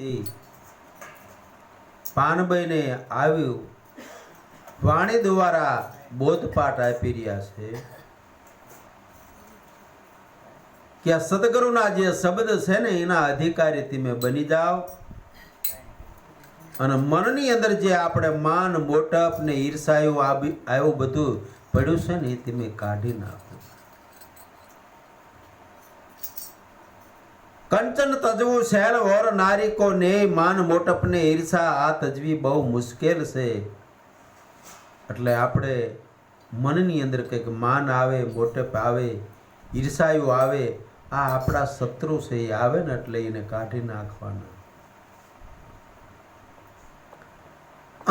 સ્થિતિ પાનભાઈને આવ્યું. વાણી દ્વારા બોધપાઠ આપી રહ્યા છે. કે આ સદગુરુના જે શબ્દ છે ને, એના અધિકારી તમે બની જાઓ. અને મનની અંદર જે આપણે માન, મોટપ ને ઈર્ષાયું આવ્યું બધું પડ્યું છે ને એ તમે કાઢી નાખો. કંચન તજવું શહેર ઓર નારી ને માન મોટપને ઈર્ષા, આ તજવી બહુ મુશ્કેલ છે. એટલે આપણે મનની અંદર કંઈક માન આવે, મોટપ આવે, ઈર્ષાયું આવે, આ આપણા શત્રુ છે, એ આવે ને એટલે એને કાઢી નાખવાના.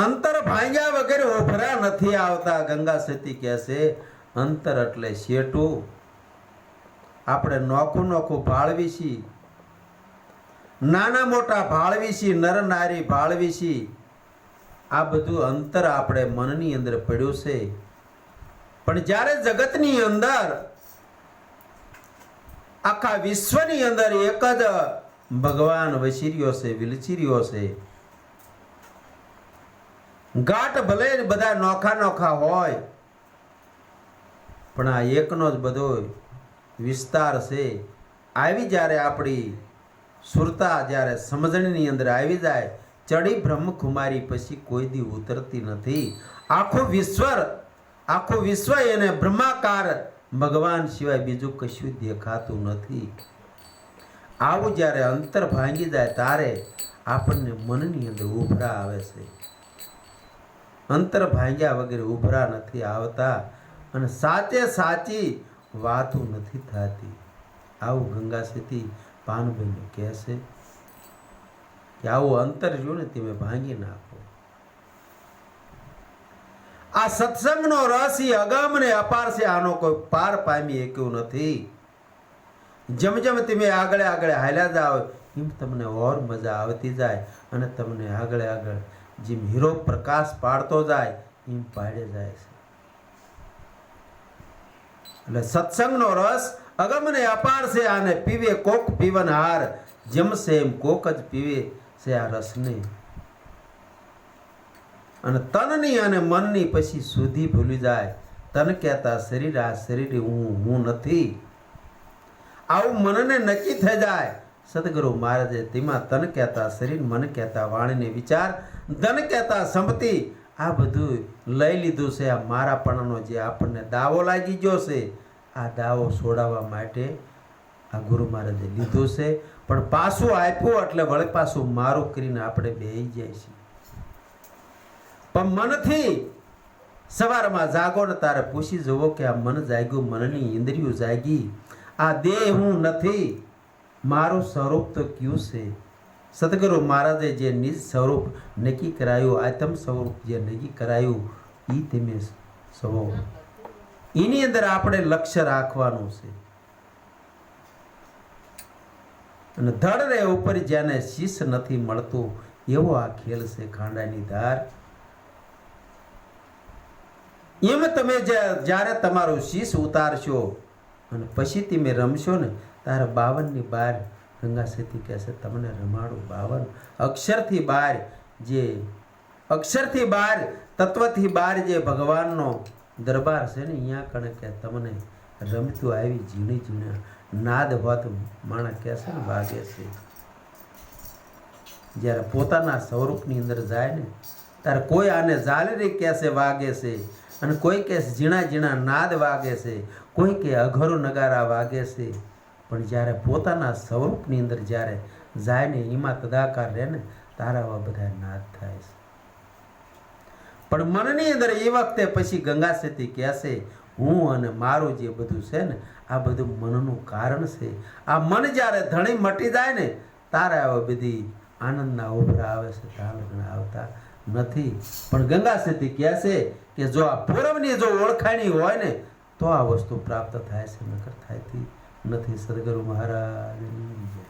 અંતર ભાંગ્યા વગેરે ઓભરા નથી આવતા, ગંગા સતી કહે છે, અંતર એટલે શેઠું. આપણે નોખું નોખું ભાળવીશી નાના મોટા ભાળવીશી નર નારી ભાળવીશી આ બધું અંતર આપણે મનની અંદર પડ્યું છે. પણ જ્યારે જગતની અંદર, આખા વિશ્વની અંદર એક જ ભગવાન વસીર્યો છે વિલચીર્યો છે. ઘાટ ભલે બધા નોખા નોખા હોય, પણ આ એકનો જ બધો વિસ્તાર છે. આવી જ્યારે આપણી સુરતા જ્યારે સમજણની અંદર આવી જાય, ચડી બ્રહ્મકુમારી પછી કોઈ દી ઉતરતી નથી. આખું વિશ્વ આખું વિશ્વ એને બ્રહ્માકાર, ભગવાન સિવાય બીજું કશું દેખાતું નથી. આવું જ્યારે અંતર ભાંગી જાય ત્યારે આપણને મનની અંદર ઉભરા આવે છે. અંતર ભાંગ્યા વગેરે ઉભરા નથી આવતા અને સાચે સાચી વાતો નથી થતી. આવું ગંગા સીતી પાનભાઈને કહે કે આવું અંતર ને તમે ભાંગી નાખો. આ સત્સંગનો રસ એ અગમને અપાર છે, આનો કોઈ પાર પામી શક્યું નથી. જેમ જેમ તમે આગળ આગળ હાલ્યા જાઓ, એમ તમને ઓર મજા આવતી જાય અને તમને આગળ આગળ જેમ હીરો પ્રકાશ પાડતો જાય, એમ પાડે જાય છે. એટલે સત્સંગનો રસ અગમને અપાર છે આને પીવે, કોક પીવન હાર જમશે એમ કોક જ પીવે છે આ રસને. અને તનની અને મનની પછી સુધી ભૂલી જાય. તન કહેતા, શરીર, આ શરીર હું હું નથી. આવું મનને નક્કી થઈ જાય. સદગુરુ મહારાજે તેમાં તન કહેતા, શરીર, મન કહેતા, વાણીને વિચાર, ધન કહેતા, સંપત્તિ. આ બધું લઈ લીધું છે આ મારાપણાનો જે આપણને દાવો લાગી ગયો છે. આ દાવો છોડાવવા માટે આ ગુરુ મહારાજે લીધો છે. પણ પાછું આપ્યું એટલે વળે પાછું મારું કરીને આપણે બેહી જાય છે. પણ મનથી સવારમાં જાગો ને તારે પૂછી જવો કે આ મન જાગ્યું, મનની ઇન્દ્રિયો જાગી. આ દેહ હું નથી, મારું સ્વરૂપ તો કયું છે? સદગુરુ મહારાજે જે નિજ સ્વરૂપ નક્કી કરાયું, આત્મ સ્વરૂપ જે નક્કી કરાયું એ તમે સવો. એની અંદર આપણે લક્ષ્ય રાખવાનું છે. અને ધડ રે ઉપર જેને શીશ નથી મળતું, એવો આ ખેલ છે ખાંડાની ધાર. એમ તમે જ્યારે તમારું શીશ ઉતારશો અને પછી તમે રમશો ને, તારે બાવનની બાર ગંગા સતી કહેશે, તમને રમાડું બાવન. અક્ષરથી બાર જે, અક્ષરથી બાર, તત્વથી બાર જે ભગવાનનો દરબાર છે ને અહીંયા કણે કે તમને રમતું આવી, ઝીણી ઝીણા. નાદ હોત માણસ કહેશે ને, વાગે છે. જ્યારે પોતાના સ્વરૂપની અંદર જાય ને, ત્યારે કોઈ આને જાલરી કહેશે વાગે છે. અને કોઈ કે ઝીણા ઝીણા નાદ વાગે છે. કોઈ કે અઘરો નગારા વાગે છે. પણ જ્યારે પોતાના સ્વરૂપની અંદર જ્યારે જાય ને, એમાં તદાકાર રહે ને, તારા બધા નાદ થાય છે. પણ મનની અંદર એ વખતે પછી ગંગા સતી કહેશે, હું અને મારું જે બધું છે ને, આ બધું મનનું કારણ છે. આ મન જ્યારે ધણી મટી જાય ને, તારે આવા બધી આનંદના ઉભરા આવે છે તાલગણ આવતા નથી. પણ ગંગા સતી કહેશે કે જો આ પૂર્વની જો ઓળખાણી હોય ને, તો આ વસ્તુ પ્રાપ્ત થાય છે, નકર થાય નથી. સદગુરુ મહારાજની જય.